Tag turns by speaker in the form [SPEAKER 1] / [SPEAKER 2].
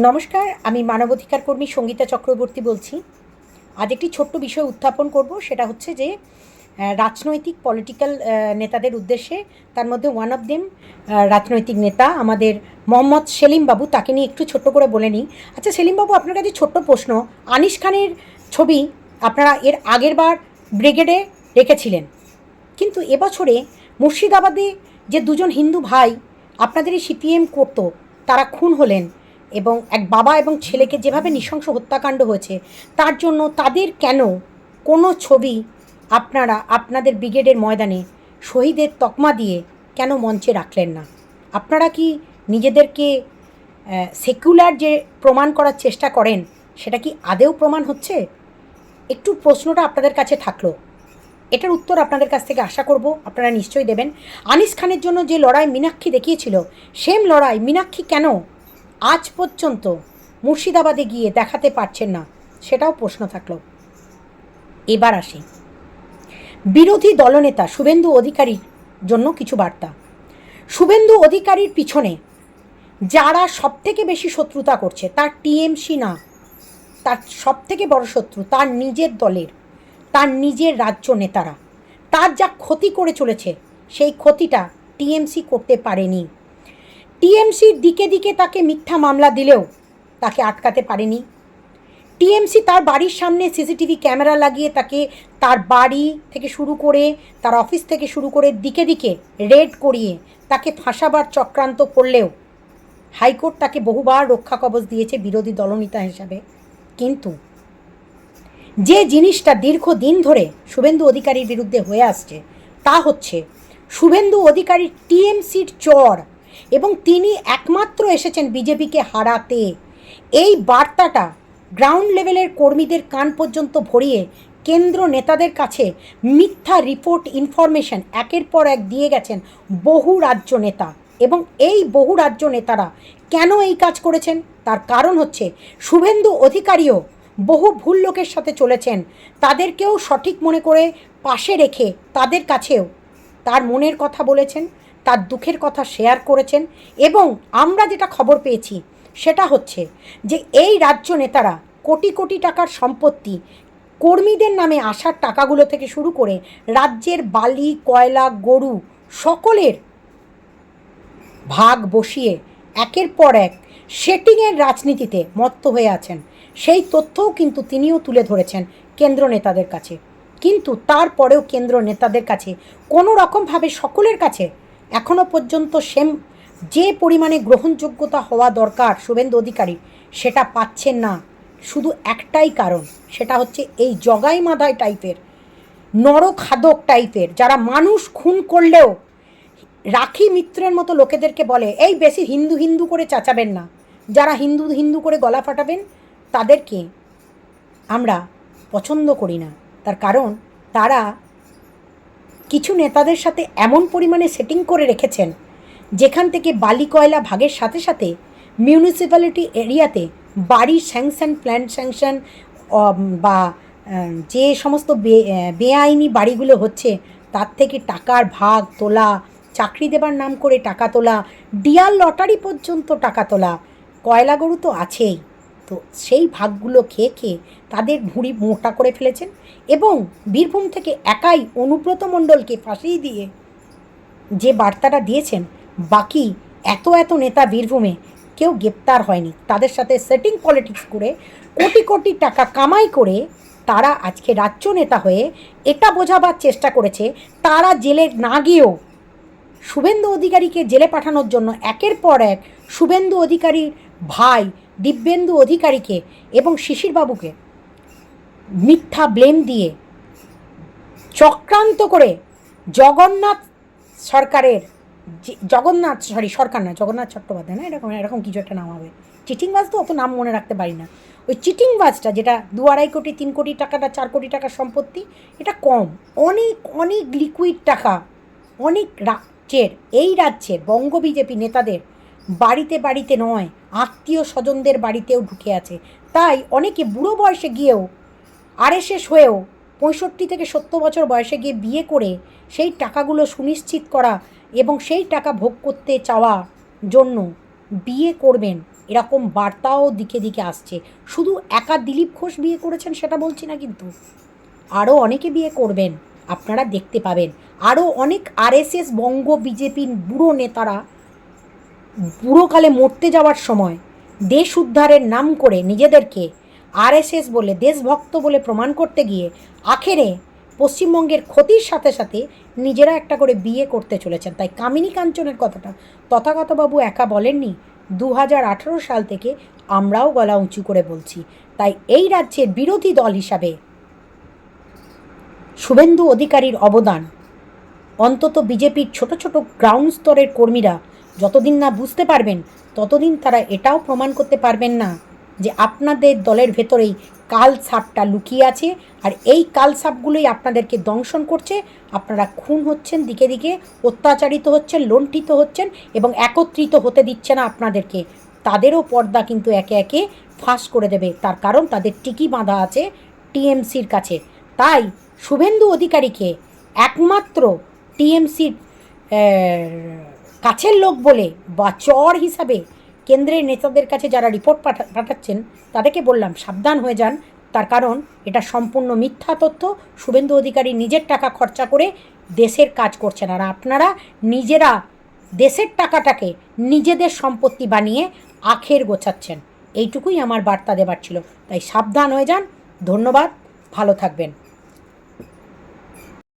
[SPEAKER 1] নমস্কার, আমি মানবাধিকার কর্মী সঙ্গীতা চক্রবর্তী বলছি। আজ একটি ছোট্ট বিষয় উত্থাপন করব, সেটা হচ্ছে যে রাজনৈতিক পলিটিক্যাল নেতাদের উদ্দেশ্যে, তার মধ্যে ওয়ান অফ দেম রাজনৈতিক নেতা আমাদের মোহাম্মদ সেলিম বাবু, তাকে নিয়ে একটু ছোট্ট করে বলে নিই। আচ্ছা সেলিম বাবু, আপনার কাছে ছোট্ট প্রশ্ন, আনিস খানের ছবি আপনারা এর আগের বার ব্রিগেডে রেখেছিলেন। কিন্তু এবছরে মুর্শিদাবাদে যে দুজন হিন্দু ভাই আপনাদের এই সিপিএম করতো, তারা খুন হলেন। এবং এক বাবা এবং ছেলেকে যেভাবে নৃশংস হত্যাকাণ্ড হয়েছে, তার জন্য তাদের কেন কোনো ছবি আপনারা আপনাদের ব্রিগেডের ময়দানে শহীদের তকমা দিয়ে কেন মঞ্চে রাখলেন না? আপনারা কি নিজেদেরকে সেকুলার যে প্রমাণ করার চেষ্টা করেন, সেটা কি আদেও প্রমাণ হচ্ছে? একটু প্রশ্নটা আপনাদের কাছে থাকল। এটার উত্তর আপনাদের কাছ থেকে আশা করব, আপনারা নিশ্চয়ই দেবেন। আনিস খানের জন্য যে লড়াই মীনাক্ষী দেখিয়েছিল, সেম লড়াই মীনাক্ষী কেন আজ পর্যন্ত মুর্শিদাবাদে গিয়ে দেখাতে পারছেন না, সেটাও প্রশ্ন থাকল। এবার আসি। বিরোধী দলনেতা শুভেন্দু অধিকারীর জন্য কিছু বার্তা। শুভেন্দু অধিকারীর পিছনে যারা সবথেকে বেশি শত্রুতা করছে, তার টিএমসি না, তার সবথেকে বড় শত্রু, তার নিজের দলের, তার নিজের রাজ্য নেতারা, তার যা ক্ষতি করে চলেছে, সেই ক্ষতিটা টিএমসি করতে পারেনি। টিএমসির দিকে দিকে তাকে মিথ্যা মামলা দিলেও তাকে আটকাতে পারেনি। টিএমসি তার বাড়ির সামনে সিসিটিভি ক্যামেরা লাগিয়ে তাকে তার বাড়ি থেকে শুরু করে, তার অফিস থেকে শুরু করে দিকে দিকে রেড করিয়ে তাকে ফাঁসাবার চক্রান্ত করলেও হাইকোর্ট তাকে বহুবার রক্ষা কবচ দিয়েছে বিরোধী দলনেতা হিসাবে। কিন্তু যে জিনিসটা দীর্ঘদিন ধরে শুভেন্দু অধিকারীর বিরুদ্ধে হয়ে আসছে তা হচ্ছে, শুভেন্দু অধিকারী টিএমসির চর এবং তিনি একমাত্র এসেছেন বিজেপিকে হারাতে। এই বার্তাটা গ্রাউন্ড লেভেলের কর্মীদের কান পর্যন্ত ভরিয়ে কেন্দ্র নেতাদের কাছে মিথ্যা রিপোর্ট ইনফরমেশন একের পর এক দিয়ে গেছেন বহু রাজ্য নেতা। এবং এই বহু রাজ্য নেতারা কেন এই কাজ করেছেন? তার কারণ হচ্ছে শুভেন্দু অধিকারীও বহু ভুল লোকের সাথে চলেছেন। তাদেরকেও সঠিক মনে করে পাশে রেখে তাদের কাছেও তার মনের কথা বলেছেন। তার দুঃখের কথা শেয়ার করেছেন এবং আমরা যেটা খবর পেয়েছি সেটা হচ্ছে যে এই রাজ্য নেতারা কোটি কোটি টাকার সম্পত্তি কর্মীদের নামে আসার টাকাগুলো থেকে শুরু করে রাজ্যের বালি, কয়লা, গরু সকলের ভাগ বসিয়ে একের পর এক সেটিংয়ের রাজনীতিতে মত্ত হয়ে আছেন। সেই তথ্যও কিন্তু তিনিও তুলে ধরেছেন কেন্দ্র নেতাদের কাছে। কিন্তু তারপরেও কেন্দ্র নেতাদের কাছে কোনো রকমভাবে সকলের কাছে এখনও পর্যন্ত সেম যে পরিমাণে গ্রহণযোগ্যতা হওয়া দরকার শুভেন্দু অধিকারী, সেটা পাচ্ছেন না। শুধু একটাই কারণ, সেটা হচ্ছে এই জগাই মাদাই টাইপের, নরখাদক টাইপের, যারা মানুষ খুন করলেও রাখি মিত্রের মতো লোকেদেরকে বলে, এই বেশি হিন্দু হিন্দু করে চাচাবেন না। যারা হিন্দু হিন্দু করে গলা ফাটাবেন, তাদেরকে আমরা পছন্দ করি না। তার কারণ, তারা কিছু নেতাদের সাথে এমন পরিমাণে সেটিং করে রেখেছেন, যেখান থেকে বালি কয়লা ভাগের সাথে সাথে মিউনিসিপ্যালিটি এরিয়াতে বাড়ির স্যাংশন প্ল্যান স্যাংশন বা যে সমস্ত বেআইনি বাড়িগুলো হচ্ছে, তার থেকে টাকার ভাগ তোলা, চাকরি দেবার নাম করে টাকা তোলা, ডিয়ার লটারি পর্যন্ত টাকা তোলা, কয়লা গরু তো আছেই। তো সেই ভাগগুলো খেয়ে খেয়ে তাদের ভুঁড়ি মোটা করে ফেলেছেন এবং বীরভূম থেকে একাই অনুব্রত মণ্ডলকে ফাঁসিয়ে দিয়ে যে বার্তাটা দিয়েছেন, বাকি এত এত নেতা বীরভূমে কেউ গ্রেপ্তার হয়নি। তাদের সাথে সেটিং পলিটিক্স করে কোটি কোটি টাকা কামাই করে তারা আজকে রাজ্য নেতা হয়ে এটা বোঝাবার চেষ্টা করেছে, তারা জেলে না গিয়েও। শুভেন্দু অধিকারীকে জেলে পাঠানোর জন্য একের পর এক শুভেন্দু অধিকারীর ভাই দিব্যেন্দু অধিকারীকে এবং শিশিরবাবুকে মিথ্যা ব্লেম দিয়ে চক্রান্ত করে জগন্নাথ সরকারের জগন্নাথ সরি সরকার না জগন্নাথ চট্টোপাধ্যায়, না? এরকম এরকম কিছু একটা নাম হবে। চিটিংবাজ তো অত নাম মনে রাখতে পারি না। ওই চিটিংবাজটা যেটা দু আড়াই কোটি, তিন কোটি টাকাটা, চার কোটি টাকার সম্পত্তি, এটা কম। অনেক অনেক লিকুইড টাকা, অনেক রাজ্যের, এই রাজ্যের বঙ্গ বিজেপি নেতাদের বাড়িতে বাড়িতে নয়, আত্মীয় স্বজনদের বাড়িতেও ঢুকে আছে। তাই অনেকে বুড়ো বয়সে গিয়েও আরএসএস হয়েও পঁয়ষট্টি থেকে সত্তর বছর বয়সে গিয়ে বিয়ে করে সেই টাকাগুলো সুনিশ্চিত করা এবং সেই টাকা ভোগ করতে চাওয়া জন্য বিয়ে করবেন এরকম বার্তাও দিকে দিকে আসছে। শুধু একা দিলীপ ঘোষ বিয়ে করেছেন সেটা বলছি না কিন্তু। আরও অনেকে বিয়ে করবেন, আপনারা দেখতে পাবেন। আরও অনেক আরএসএস বঙ্গ বিজেপির বুড়ো নেতারা বুড়োকালে মরতে যাওয়ার সময় দেশ উদ্ধারের নাম করে নিজেদেরকে আরএসএস বলে, দেশভক্ত বলে প্রমাণ করতে গিয়ে আখেরে পশ্চিমবঙ্গের ক্ষতির সাথে সাথে নিজেরা একটা করে বিয়ে করতে চলেছেন। তাই কামিনী কাঞ্চনের কথাটা তথাগতবাবু একা বলেননি। দু হাজার আঠেরো সাল থেকে আমরাও গলা উঁচু করে বলছি। তাই এই রাজ্যের বিরোধী দল হিসাবে শুভেন্দু অধিকারীর অবদান, অন্তত বিজেপির ছোট ছোট গ্রাউন্ড স্তরের কর্মীরা যতদিন না বুঝতে পারবেন, ততদিন তারা এটাও প্রমাণ করতে পারবেন না যে আপনাদের দলের ভেতরেই কাল সাপটা লুকিয়ে আছে আর এই কাল সাপগুলোই আপনাদেরকে দংশন করছে। আপনারা খুন হচ্ছেন, দিকে দিকে অত্যাচারিত হচ্ছেন, লণ্ঠিত হচ্ছেন এবং একত্রিত হতে দিচ্ছে না আপনাদেরকে। তাদেরও পর্দা কিন্তু একে একে ফাঁস করে দেবে। তার কারণ তাদের টিকি বাঁধা আছে টিএমসির কাছে। তাই শুভেন্দু অধিকারীকে একমাত্র টিএমসির কাছের লোক বলে বা চর হিসাবে কেন্দ্রের নেতাদের কাছে যারা রিপোর্ট পাঠা পাঠাচ্ছেন, তাদেরকে বললাম, সাবধান হয়ে যান। তার কারণ, এটা সম্পূর্ণ মিথ্যা তথ্য। শুভেন্দু অধিকারী নিজের টাকা খরচা করে দেশের কাজ করছেন। আর আপনারা নিজেরা দেশের টাকাটাকে নিজেদের সম্পত্তি বানিয়ে আখের গোছাচ্ছেন। এইটুকুই আমার বার্তা দেবার ছিল। তাই সাবধান হয়ে যান। ধন্যবাদ। ভালো থাকবেন।